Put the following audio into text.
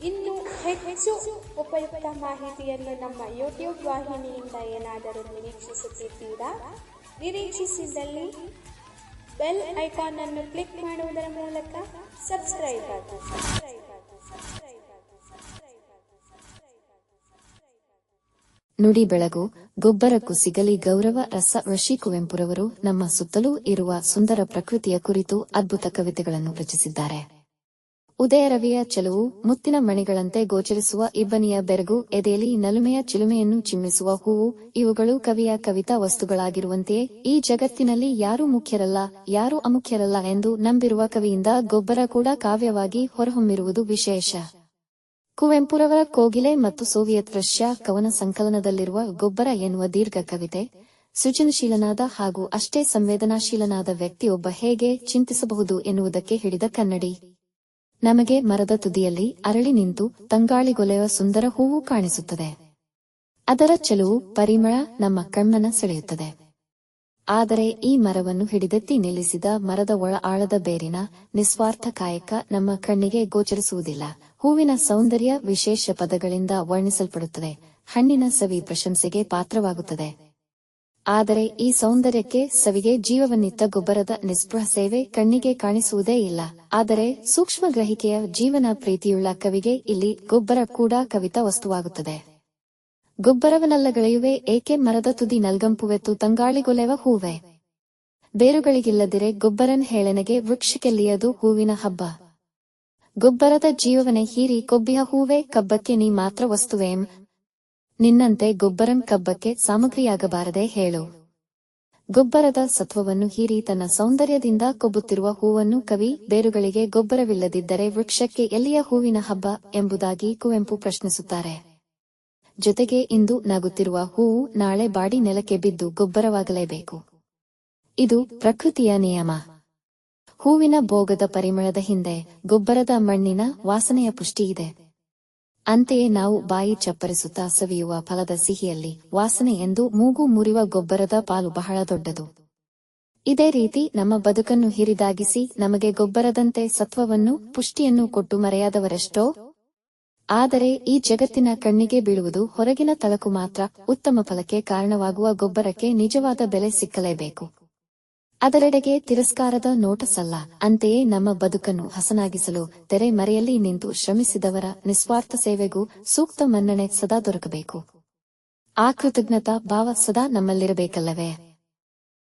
ಇನ್ನು ಹೆಚ್ಚು ಉಪಯುಕ್ತ ಮಾಹಿತಿಯನ್ನು ನಮ್ಮ ಯೂಟ್ಯೂಬ್ ವಾಹಿನಿಯಿಂದ ಏನಾದರೂ ನಿರೀಕ್ಷಿಸುತ್ತಿದ್ದೀರಾ? ನಿರೀಕ್ಷಿಸಿದಲ್ಲಿ ಬೆಲ್ ಐಕಾನ್ ಅನ್ನು ಕ್ಲಿಕ್ ಮಾಡುವುದರ ಮೂಲಕ ಸಬ್ಸ್ಕ್ರೈಬ್ ಆಗಿ. ನುಡಿ ಬೆಳಗು, ಗೊಬ್ಬರಕ್ಕೂ ಸಿಗಲಿ ಗೌರವ, ರಸ ಋಷಿ ಕುವೆಂಪುರವರು ನಮ್ಮ ಸುತ್ತಲೂ ಇರುವ ಸುಂದರ ಪ್ರಕೃತಿಯ ಕುರಿತು ಅದ್ಭುತ ಕವಿತೆಗಳನ್ನು ರಚಿಸಿದ್ದಾರೆ. ಉದಯ ರವಿಯ ಚೆಲುವು, ಮುತ್ತಿನ ಮಣಿಗಳಂತೆ ಗೋಚರಿಸುವ ಇಬ್ಬನಿಯ ಬೆರಗು, ಎದೆಯಲ್ಲಿ ನಲುಮೆಯ ಚಿಲುಮೆಯನ್ನು ಚಿಮ್ಮಿಸುವ ಹೂವು, ಇವುಗಳು ಕವಿಯ ಕವಿತಾ ವಸ್ತುಗಳಾಗಿರುವಂತೆಯೇ, ಈ ಜಗತ್ತಿನಲ್ಲಿ ಯಾರು ಮುಖ್ಯರಲ್ಲ, ಯಾರು ಅಮುಖ್ಯರಲ್ಲ ಎಂದು ನಂಬಿರುವ ಕವಿಯಿಂದ ಗೊಬ್ಬರ ಕೂಡ ಕಾವ್ಯವಾಗಿ ಹೊರಹೊಮ್ಮಿರುವುದು ವಿಶೇಷ. ಕುವೆಂಪುರವರ ಕೋಗಿಲೆ ಮತ್ತು ಸೋವಿಯತ್ ರಷ್ಯಾ ಕವನ ಸಂಕಲನದಲ್ಲಿರುವ ಗೊಬ್ಬರ ಎನ್ನುವ ದೀರ್ಘ ಕವಿತೆ, ಸೃಜನಶೀಲನಾದ ಹಾಗೂ ಅಷ್ಟೇ ಸಂವೇದನಾಶೀಲನಾದ ವ್ಯಕ್ತಿಯೊಬ್ಬ ಹೇಗೆ ಚಿಂತಿಸಬಹುದು ಎನ್ನುವುದಕ್ಕೆ ಹಿಡಿದ ಕನ್ನಡಿ. ನಮಗೆ ಮರದ ತುದಿಯಲ್ಲಿ ಅರಳಿ ನಿಂತು ತಂಗಾಳಿಗೊಲೆಯ ಸುಂದರ ಹೂವು ಕಾಣಿಸುತ್ತದೆ. ಅದರ ಚೆಲುವು ಪರಿಮಳ ನಮ್ಮ ಕಣ್ಮನ ಸೆಳೆಯುತ್ತದೆ. ಆದರೆ ಈ ಮರವನ್ನು ಹಿಡಿದೆತ್ತಿ ನಿಲ್ಲಿಸಿದ ಮರದ ಒಳ ಆಳದ ಬೇರಿನ ನಿಸ್ವಾರ್ಥ ಕಾಯಕ ನಮ್ಮ ಕಣ್ಣಿಗೆ ಗೋಚರಿಸುವುದಿಲ್ಲ. ಹೂವಿನ ಸೌಂದರ್ಯ ವಿಶೇಷ ಪದಗಳಿಂದ ವರ್ಣಿಸಲ್ಪಡುತ್ತದೆ. ಹಣ್ಣಿನ ಸವಿ ಪ್ರಶಂಸೆಗೆ ಪಾತ್ರವಾಗುತ್ತದೆ. ಆದರೆ ಈ ಸೌಂದರ್ಯಕ್ಕೆ ಸವಿಗೆ ಜೀವವನ್ನಿತ್ತ ಗೊಬ್ಬರದ ನಿಸ್ಪೃಹ ಸೇವೆ ಕಣ್ಣಿಗೆ ಕಾಣಿಸುವುದೇ ಇಲ್ಲ. ಆದರೆ ಸೂಕ್ಷ್ಮ ಗ್ರಹಿಕೆಯ ಜೀವನ ಪ್ರೀತಿಯುಳ್ಳ ಕವಿಗೆ ಇಲ್ಲಿ ಗೊಬ್ಬರ ಕೂಡ ಕವಿತಾ ವಸ್ತುವಾಗುತ್ತದೆ. ಗೊಬ್ಬರವನಲ್ಲಗಳೆಯುವೆ ಏಕೆ ಮರದ ತುದಿ ನಲ್ಗಂಪುವೆತ್ತು ತಂಗಾಳಿಗೊಲೆವ ಹೂವೆ? ಬೇರುಗಳಿಗಿಲ್ಲದಿರೆ ಗೊಬ್ಬರನ್ ಹೇಳನೆಗೆ ವೃಕ್ಷಕ್ಕೆಲ್ಲಿಯದು ಹೂವಿನ ಹಬ್ಬ? ಗೊಬ್ಬರದ ಜೀವವನೆ ಹೀರಿ ಕೊಬ್ಬಿಯ ಹೂವೆ, ಕಬ್ಬಕ್ಕೆ ನೀ ಮಾತ್ರ ವಸ್ತುವೇಂ? ನಿನ್ನಂತೆ ಗೊಬ್ಬರಂ ಕಬ್ಬಕ್ಕೆ ಸಾಮಗ್ರಿಯಾಗಬಾರದೆ ಹೇಳು. ಗೊಬ್ಬರದ ಸತ್ವವನ್ನು ಹೀರಿ ತನ್ನ ಸೌಂದರ್ಯದಿಂದ ಕೊಬ್ಬುತ್ತಿರುವ ಹೂವನ್ನು ಕವಿ ಬೇರುಗಳಿಗೆ ಗೊಬ್ಬರವಿಲ್ಲದಿದ್ದರೆ ವೃಕ್ಷಕ್ಕೆ ಎಲ್ಲಿಯ ಹೂವಿನ ಹಬ್ಬ ಎಂಬುದಾಗಿ ಕುವೆಂಪು ಪ್ರಶ್ನಿಸುತ್ತಾರೆ. ಜೊತೆಗೆ ಇಂದು ನಗುತ್ತಿರುವ ಹೂವು ನಾಳೆ ಬಾಡಿ ನೆಲಕ್ಕೆ ಬಿದ್ದು ಗೊಬ್ಬರವಾಗಲೇಬೇಕು. ಇದು ಪ್ರಕೃತಿಯ ನಿಯಮ. ಹೂವಿನ ಭೋಗದ ಪರಿಮಳದ ಹಿಂದೆ ಗೊಬ್ಬರದ ಮಣ್ಣಿನ ವಾಸನೆಯ ಪುಷ್ಟಿಯಿದೆ. ಅಂತೆಯೇ ನಾವು ಬಾಯಿ ಚಪ್ಪರಿಸುತ್ತಾ ಸವಿಯುವ ಫಲದ ಸಿಹಿಯಲ್ಲಿ ವಾಸನೆ ಎಂದು ಮೂಗು ಮುರಿವ ಗೊಬ್ಬರದ ಪಾಲು ಬಹಳ ದೊಡ್ಡದು. ಇದೇ ರೀತಿ ನಮ್ಮ ಬದುಕನ್ನು ಹಿರಿದಾಗಿಸಿ ನಮಗೆ ಗೊಬ್ಬರದಂತೆ ಸತ್ವವನ್ನು, ಪುಷ್ಟಿಯನ್ನು ಕೊಟ್ಟು ಮರೆಯಾದವರೆಷ್ಟೋ? ಆದರೆ ಈ ಜಗತ್ತಿನ ಕಣ್ಣಿಗೆ ಬೀಳುವುದು ಹೊರಗಿನ ತಳಕು ಮಾತ್ರ ಉತ್ತಮ ಫಲಕ್ಕೆ ಕಾರಣವಾಗುವ ಗೊಬ್ಬರಕ್ಕೆ ನಿಜವಾದ ಬೆಲೆ ಸಿಕ್ಕಲೇಬೇಕು. ಅದರೆಡೆಗೆ ತಿರಸ್ಕಾರದ ನೋಟಸಲ್ಲ. ಅಂತೆಯೇ ನಮ್ಮ ಬದುಕನ್ನು ಹಸನಾಗಿಸಲು ತೆರೆ ಮರೆಯಲ್ಲಿ ನಿಂತು ಶ್ರಮಿಸಿದವರ ನಿಸ್ವಾರ್ಥ ಸೇವೆಗೂ ಸೂಕ್ತ ಮನ್ನಣೆ ಸದಾ ದೊರಕಬೇಕು. ಆ ಕೃತಜ್ಞತಾ ಭಾವ ಸದಾ ನಮ್ಮಲ್ಲಿರಬೇಕಲ್ಲವೇ?